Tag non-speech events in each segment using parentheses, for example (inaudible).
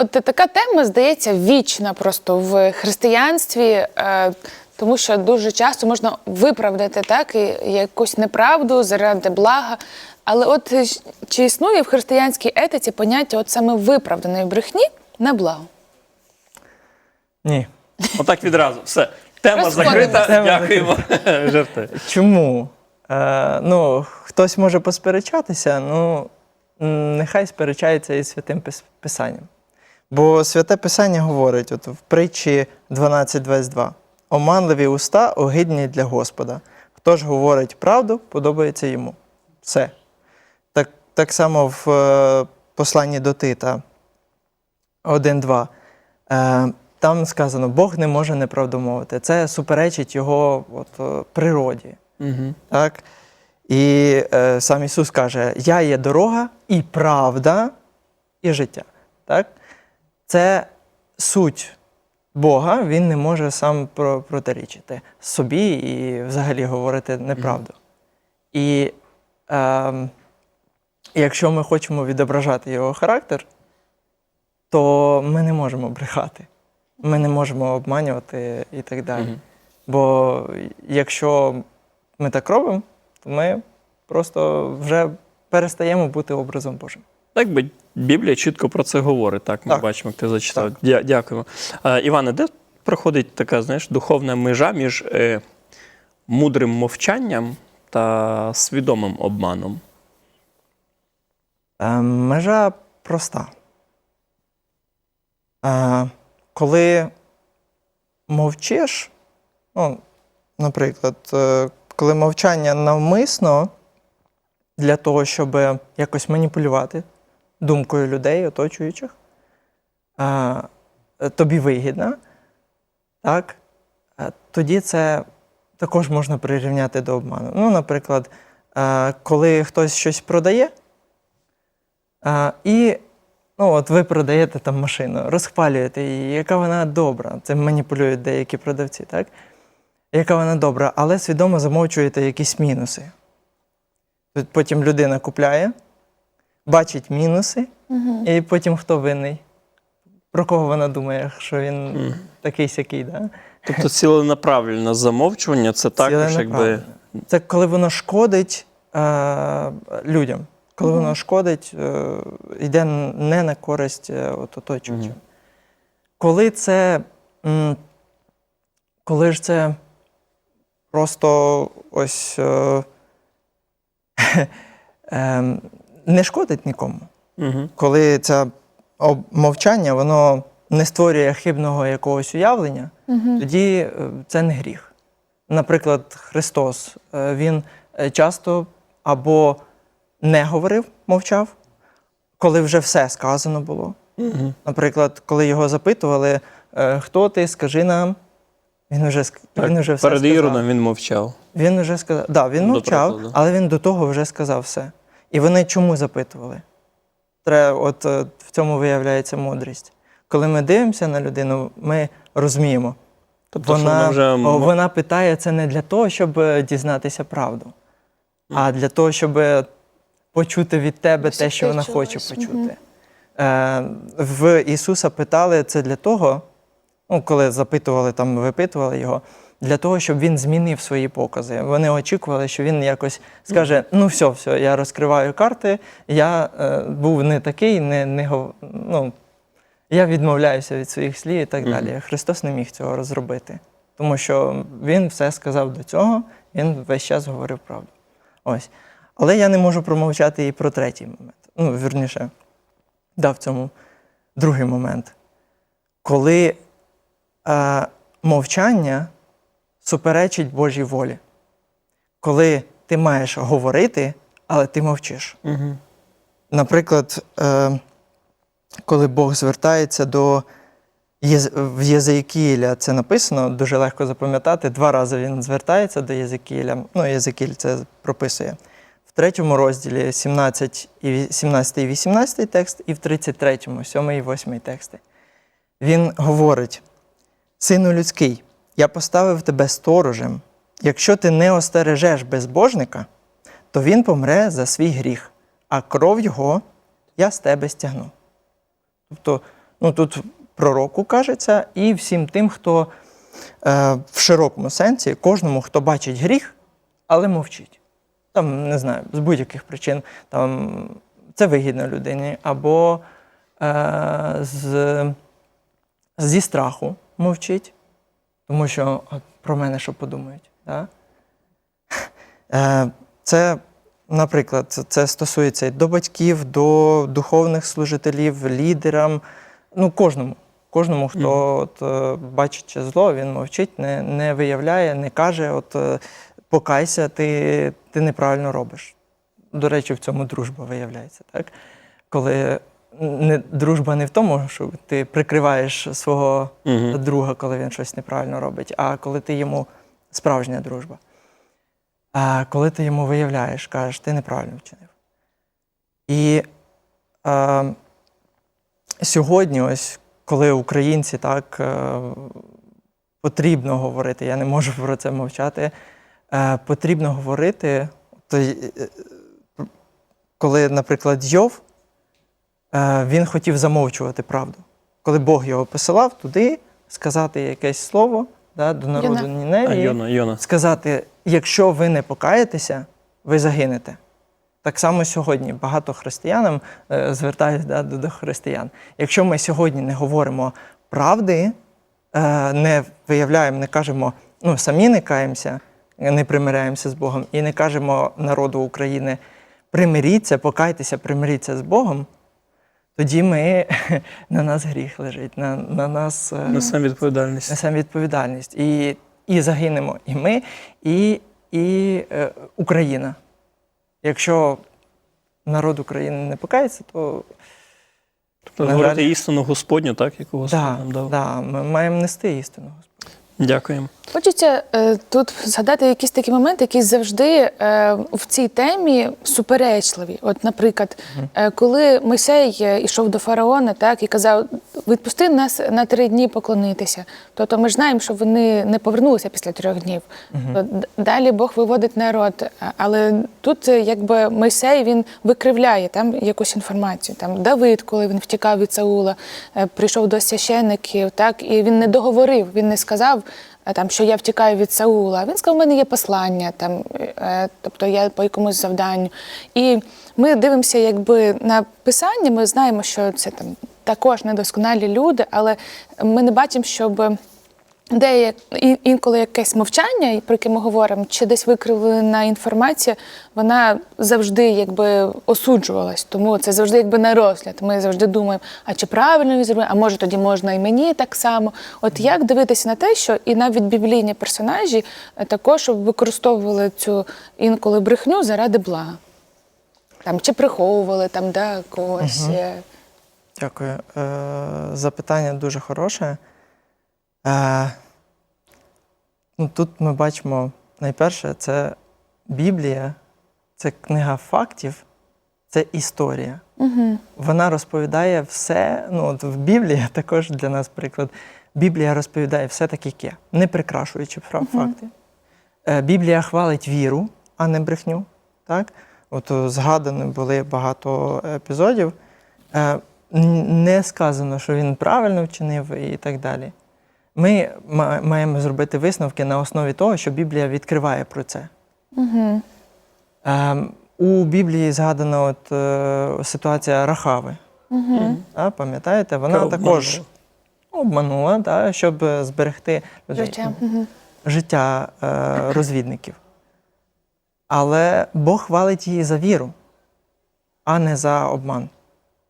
От така тема здається вічна просто в християнстві, е, тому що дуже часто можна виправдати так і якусь неправду заради блага. Але от чи існує в християнській етиці поняття от саме виправданої брехні на благо? Ні. Отак відразу. Все. Тема закрита. Дякуємо. Жартую. Чому? Е, ну, хтось може посперечатися, ну нехай сперечається із святим Писанням. Бо святе Писання говорить от в притчі 12.22. Оманливі уста огидні для Господа. Хто ж говорить правду, подобається йому. Все. Так, так само в е, посланні до Тита 1.2. Е, там сказано, Бог не може неправду мовити. Це суперечить його от, е, природі. Угу. Так? І е, сам Ісус каже: Я є дорога і правда, і життя. Так? Це суть Бога, Він не може сам протирічити собі і взагалі говорити неправду. І е, якщо ми хочемо відображати його характер, то ми не можемо брехати. Ми не можемо обманювати і так далі. Бо якщо ми так робимо, то ми просто вже перестаємо бути образом Божим. Так би Біблія чітко про це говорить. Так, ми Так. бачимо, як ти зачитав. Дя- Дякуємо. Е, Іване, де проходить така, знаєш, духовна межа між е, мудрим мовчанням та свідомим обманом? Е, межа проста. Е, коли мовчиш, ну, наприклад, е, коли мовчання навмисно для того, щоб якось маніпулювати думкою людей, оточуючих, е, тобі вигідно, так, тоді це також можна прирівняти до обману. Ну, наприклад, е, коли хтось щось продає, а, і ну, от ви продаєте там машину, розхвалюєте її, яка вона добра. Це маніпулюють деякі продавці, так? Яка вона добра, але свідомо замовчуєте якісь мінуси. Потім людина купляє, бачить мінуси, і потім хто винний? Про кого вона думає, що він Мгм. такий сякий, да? Тобто ціленаправлене замовчування це також якби. Це коли воно шкодить е, людям. Коли воно шкодить, е, йде не на користь е, от, оточуючим. Мгм. Коли це. м, Коли ж це просто ось е, (laughs) ем, не шкодить нікому. Угу. Коли це мовчання, воно не створює хибного якогось уявлення, тоді е, це не гріх. Наприклад, Христос, е, Він е, часто або не говорив, мовчав, коли вже все сказано було. Угу. Наприклад, коли його запитували, хто ти, скажи нам, він вже, він вже все Перед сказав. Іродом він мовчав. Він вже сказав, да, він мовчав, але він до того вже сказав все. І вони чому запитували? Треба, от е, в цьому виявляється мудрість. Коли ми дивимося на людину, ми розуміємо. Тобто, вона, вона вже вона питає це не для того, щоб е, дізнатися правду, а для того, щоб е, почути від тебе те, що вона хоче почути. Е, в Ісуса питали це для того, ну, коли запитували, там, випитували його, для того, щоб він змінив свої покази. Вони очікували, що він якось скаже: ну все, все, я розкриваю карти, я е, був не такий, не, не ну, я відмовляюся від своїх слів і так далі. Христос не міг цього розробити, тому що він все сказав до цього, він весь час говорив правду. Ось. Але я не можу промовчати і про третій момент. Ну, вірніше, да, в цьому другий момент. Коли мовчання суперечить Божій волі. Коли ти маєш говорити, але ти мовчиш. Угу. Наприклад, е, коли Бог звертається до в Єзекіїля, це написано, дуже легко запам'ятати. Два рази він звертається до Єзекіїля. Ну, Єзекіль це прописує. В третьому розділі 17 і 17 і 18 текст, і в 33, 7 і 8 тексти. Він говорить: Сину людський, я поставив тебе сторожем. Якщо ти не остережеш безбожника, то він помре за свій гріх, а кров його я з тебе стягну. Тобто Ну тут пророку кажеться, і всім тим, хто е, в широкому сенсі, кожному, хто бачить гріх, але мовчить. Там, не знаю, з будь-яких причин там, це вигідно людині, або е, з, зі страху мовчить, тому що про мене що подумають. Да? (laughs) Е, Це, наприклад, це- стосується і до батьків, до духовних служителів, лідерам, ну кожному. Кожному, хто от, е, бачить зло, він мовчить, не, не виявляє, не каже, от е, покайся, ти, ти неправильно робиш. До речі, в цьому дружба виявляється, так? Коли не, дружба не в тому, що ти прикриваєш свого Мгм. друга, коли він щось неправильно робить, а коли ти йому справжня дружба. А коли ти йому виявляєш, кажеш, ти неправильно вчинив. І е, сьогодні, ось коли українці так е, потрібно говорити, я не можу про це мовчати, е, потрібно говорити, то, е, коли, наприклад, Йов, е, він хотів замовчувати правду. Коли Бог його посилав туди, сказати якесь слово да, до народу Йона. А, Йона, Йона. сказати: якщо ви не покаєтеся, ви загинете. Так само сьогодні багато християнам е, звертаюсь да, до, до християн. Якщо ми сьогодні не говоримо правди, е, не виявляємо, не кажемо, ну самі не каємося, не примиряємося з Богом, і не кажемо народу України примиріться, покайтеся, примиріться з Богом, тоді ми (laughs) на нас гріх лежить, на, на нас. е, Несемо відповідальність. несемо відповідальність. І, і загинемо і ми, і, і е, Україна. Якщо народ України не покається, то Тобто говорити жаль. істину Господню, так, яку Господь да, нам дав. да, ми маємо нести істину. Господь. Дякуємо. Хочеться е, тут згадати якісь такі моменти, які завжди е, в цій темі суперечливі. От, наприклад, е, коли Мойсей е, йшов до фараона, так і казав: відпусти нас на три дні поклонитися. Тобто ми ж знаємо, що вони не повернулися після трьох днів. Д- Далі Бог виводить народ. Але тут, е, якби Мойсей він викривляє там якусь інформацію. Там Давид, коли він втікав від Саула, е, прийшов до священиків, так і він не договорив, він не сказав. е, Там, що я втікаю від Саула. Він сказав, у мене є послання, там, е, тобто я по якомусь завданню. І ми дивимося якби на писання, ми знаємо, що це там також недосконалі люди, але ми не бачимо, щоб де є інколи якесь мовчання, про яке ми говоримо, чи десь викривлена інформація, вона завжди якби осуджувалась. Тому це завжди якби на розгляд. Ми завжди думаємо, а чи правильно він зробив, а може тоді можна і мені так само. От як дивитися на те, що і навіть біблійні персонажі е, також використовували цю інколи брехню заради блага. Там чи приховували там да, когось. е, Дякую. Е, запитання дуже хороше. Е, ну, тут ми бачимо, найперше, це Біблія, це книга фактів, це історія. Угу. Вона розповідає все. Ну, от в Біблії (laughs) також для нас приклад. Біблія розповідає все так, як є, не прикрашуючи фра- факти. Е, Біблія хвалить віру, а не брехню. Так? От о, згадано були багато епізодів. Не сказано, що він правильно вчинив і так далі. Ми маємо зробити висновки на основі того, що Біблія відкриває про це. Угу. Ем, у Біблії згадана от, е, ситуація Рахави. Угу. А, пам'ятаєте, вона Яка також обманула. обманула, та, щоб зберегти людей, Життя. Угу. життя е, розвідників. Але Бог хвалить її за віру, а не за обман.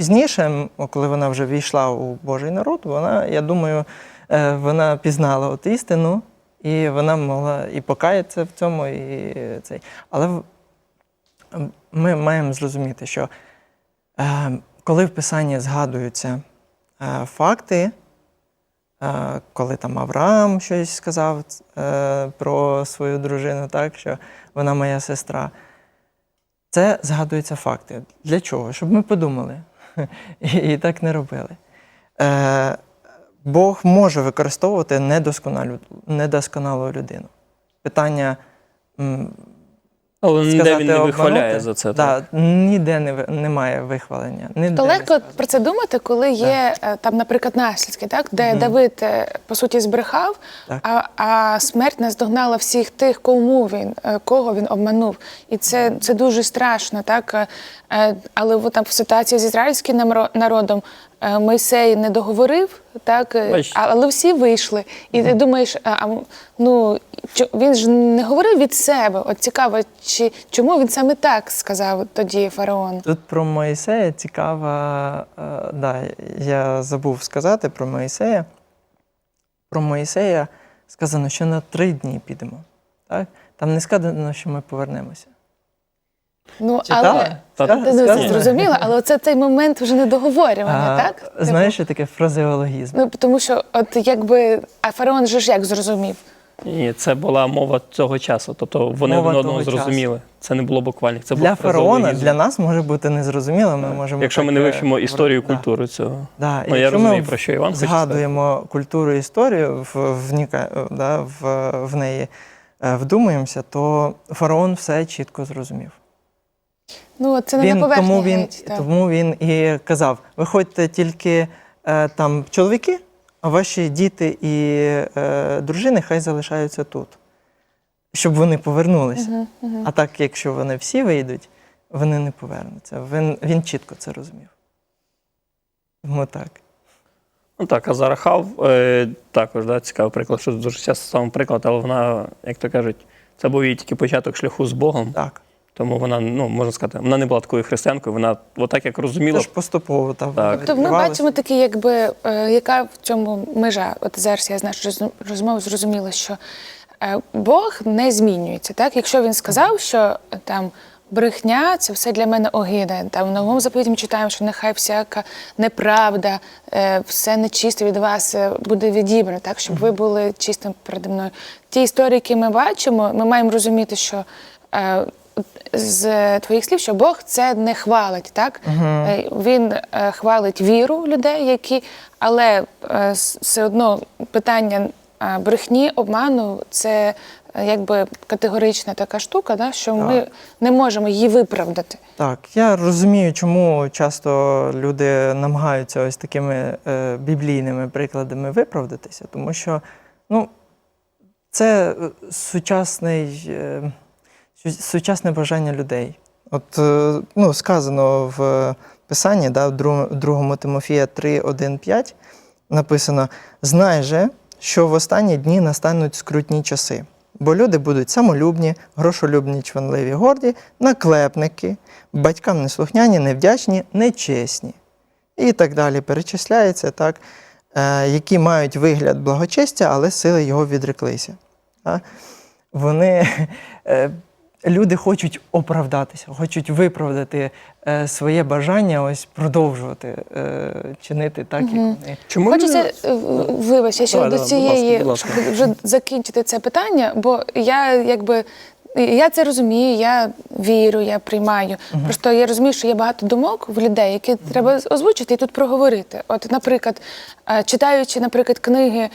Пізніше, коли вона вже війшла у Божий народ, вона, я думаю, е, вона пізнала от істину, і вона могла і покаятися в цьому, і цей. Але ми маємо зрозуміти, що е, коли в Писанні згадуються е, факти, коли там Авраам щось сказав про свою дружину, так, що вона моя сестра, це згадуються факти. Для чого? Щоб ми подумали (laughs) і, так не робили. Е, Бог може використовувати недосконалу, недосконалу людину. Питання, Але ніде сказати він не вихваляє за це. Да, так? ніде не, ви- немає вихвалення. Ніде То легко сказано. про це думати, коли є е, там, наприклад, наслідки, так де Давид е, по суті збрехав, Так. а, а смерть наздогнала всіх тих, кому він е, кого він обманув, і це, це дуже страшно, так але там в ситуації з ізраїльським народом. Е, Мойсей не договорив, так е, Бач. але всі вийшли. І ти думаєш, а, ну він ж не говорив від себе. От цікаво, чи чому він саме так сказав тоді фараон? Тут про Моїсея цікава, е, да, я забув сказати про Моїсея. Про Моїсея сказано, що на три дні підемо. Так? Там не сказано, що ми повернемося. Ну, Читала? але Та- ну, це Сказано? зрозуміло, але оце цей момент вже недоговорювання, А, так? Знаєш, що таке фразеологізм? ну тому що, от якби, а фараон же ж як зрозумів? І це була мова цього часу. Тобто вони Мова один одного того зрозуміли. Це не було буквально. Це для був фараона, фразеологізм. для нас може бути незрозуміло. Ми можемо Якщо ми не таке вивчимо історію, да. культуру цього. Да, Ну, я якщо розумію, ми про що Іван хоче згадуємо культуру і історію, в, вніка, да, в, в неї е, вдумуємося, то фараон все чітко зрозумів. Ну, це не Він, на поверхні тому, він, геть, так. тому він і казав: виходьте тільки е, там чоловіки, а ваші діти і е, дружини хай залишаються тут, щоб вони повернулися. Мгм, мгм. А так, якщо вони всі вийдуть, вони не повернуться. Він, він чітко це розумів. Тому так. Ну так, а Зарахав е, також да, цікавий приклад, що дуже часто сам приклад, але вона, як то кажуть, це був її тільки початок шляху з Богом. Так. Тому вона, ну можна сказати, вона не була такою християнкою, вона отак як розуміла. Тож поступово там Так. Тобто ми бачимо такі, якби е, яка в цьому межа. От зараз я з нашої роз- розмови зрозуміла, що е, Бог не змінюється. Так, якщо він сказав, що е, там. Брехня це все для мене огида. Там в новому заповіті ми читаємо, що нехай всяка неправда, е, все нечисте від вас е, буде відібрано, так щоб ви були чистим переді мною. Ті історії, які ми бачимо, ми маємо розуміти, що з твоїх слів, що Бог це не хвалить, так? Е, Він е, хвалить віру людей, які, але е, все одно питання брехні, обману це якби категорична така штука, да, що ми не можемо її виправдати. Так, я розумію, чому часто люди намагаються ось такими е, біблійними прикладами виправдатися, тому що ну, це сучасний, е, сучасне бажання людей. От е, ну, сказано в Писанні, да, в друг- 2 Тимофія 3, 1, 5 написано: Знай же, що в останні дні настануть скрутні часи. Бо люди будуть самолюбні, грошолюбні, чванливі, горді, наклепники, батькам неслухняні, невдячні, нечесні. І так далі перечисляється, так, е, які мають вигляд благочестя, але сили його відреклися. Вони, (laughs) е, люди хочуть оправдатися, хочуть виправдати е, своє бажання ось продовжувати е, чинити так, як вони. Чому Хочеться, е, в- вибач, ще Давай, до давай, будь цієї, ласка, будь ласка. (laughs) вже закінчити це питання, бо я якби. Я це розумію, я вірю, я приймаю. Просто я розумію, що є багато думок в людей, які треба озвучити і тут проговорити. От, наприклад, е, читаючи, наприклад, книги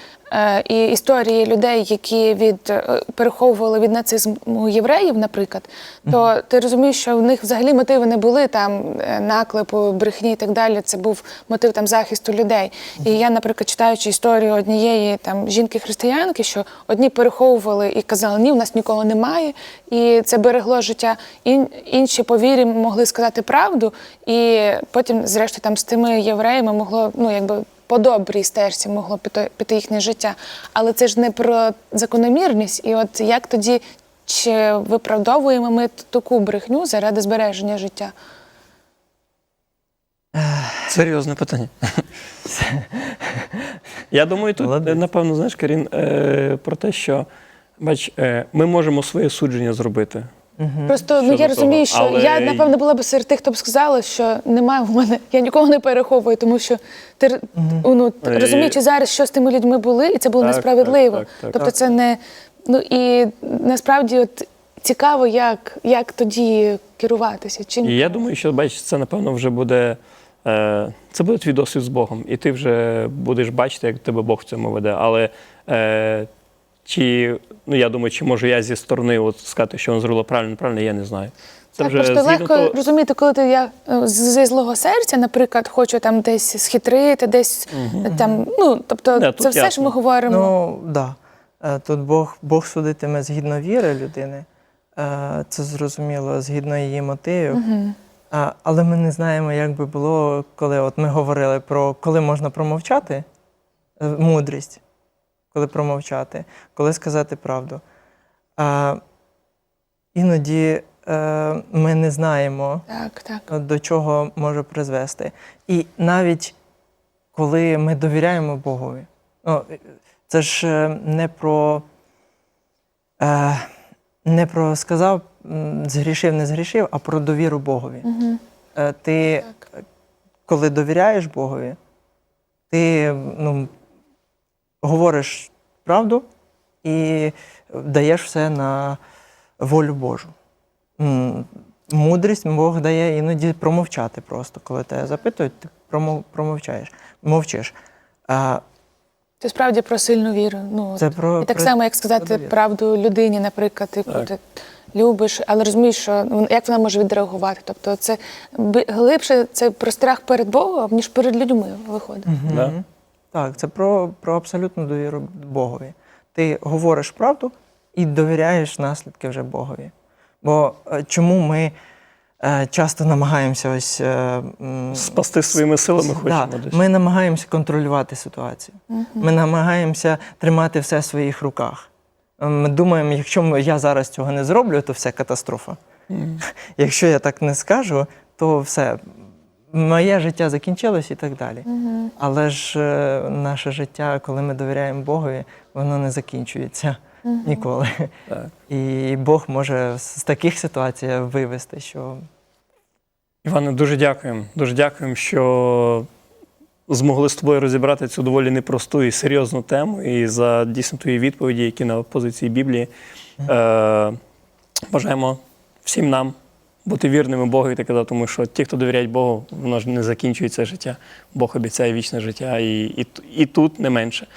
і історії людей, які від е, переховували від нацизму євреїв, наприклад, то ти розумієш, що в них взагалі мотиви не були там е, наклепу, брехні і так далі. Це був мотив там захисту людей. І я, наприклад, читаючи історію однієї там жінки-християнки, що одні переховували і казали, ні, в нас нікого немає, і це берегло життя. Ін- інші по вірі могли сказати правду, і потім, зрештою, там з тими євреями могло, ну якби. По добрій стежці могло піти, піти їхнє життя. Але це ж не про закономірність. І от як тоді чи виправдовуємо ми таку брехню заради збереження життя? Серйозне питання. Я думаю, тут, Молодець. напевно, знаєш, Карін, е, про те, що бач, е, ми можемо своє судження зробити. Просто ну я розумію, того, що але я напевно була б серед тих, хто б сказала, що немає в мене, я нікого не переховую, тому що ти р- ну, ти розуміючи зараз, що з тими людьми були, і це було Так, несправедливо. так, так, так. тобто, це не ну і насправді от цікаво, як, як тоді керуватися. Чи І я думаю, що бачиш, це напевно вже буде. Е, це буде твій досвід з Богом, і ти вже будеш бачити, як тебе Бог в цьому веде. Але е, Чи, ну я думаю, чи можу я зі сторони от сказати, що він зробила правильно, правильно, я не знаю. Це Так, вже просто легко того- розуміти, коли ти я е, зі злого серця, наприклад, хочу там десь схитрити, десь там. Ну тобто, Да, це все ж ясно. ми говоримо. Ну, да. Е, Тут Бог, Бог судитиме згідно віри людини. Е, Це зрозуміло, згідно її мотивів. А, Але ми не знаємо, як би було, коли от ми говорили про коли можна промовчати, мудрість, коли промовчати, коли сказати правду. А, Іноді е, ми не знаємо, Так, так. до чого може призвести. І навіть коли ми довіряємо Богові, ну, це ж е, не про, е, не про сказав, згрішив, не згрішив, а про довіру Богові. Угу. Е, Ти, е, коли довіряєш Богові, ти ну, говориш правду і даєш все на волю Божу. Мудрість Бог дає іноді промовчати просто. Коли тебе запитують, ти промов, промовчаєш, мовчиш. А, Це справді про сильну віру. Ну, Це про- і так про- само, як сказати про правду людині, наприклад, яку Так. ти любиш, але розумієш, що як вона може відреагувати. Тобто це глибше це про страх перед Богом, ніж перед людьми виходить. Да. Так, це про, про абсолютну довіру Богові. Ти говориш правду і довіряєш наслідки вже Богові. Бо е, чому ми е, часто намагаємося ось. е, Спасти своїми силами хочемо Да, десь. ми намагаємося контролювати ситуацію. Ми намагаємося тримати все в своїх руках. Е, Ми думаємо, якщо я зараз цього не зроблю, то все катастрофа. Якщо я так не скажу, то все. Моє життя закінчилось і так далі. Але ж е, наше життя, коли ми довіряємо Богові, воно не закінчується ніколи. Так. І Бог може з таких ситуацій вивести, що Іване, дуже дякуємо. Дуже дякуємо, що змогли з тобою розібрати цю доволі непросту і серйозну тему, і за дійсно твої відповіді, які на позиції Біблії. Е, бажаємо всім нам бути вірними Богу і таке, казати, тому що ті, хто довіряють Богу, воно ж не закінчується життя. Бог обіцяє вічне життя і, і, і тут не менше.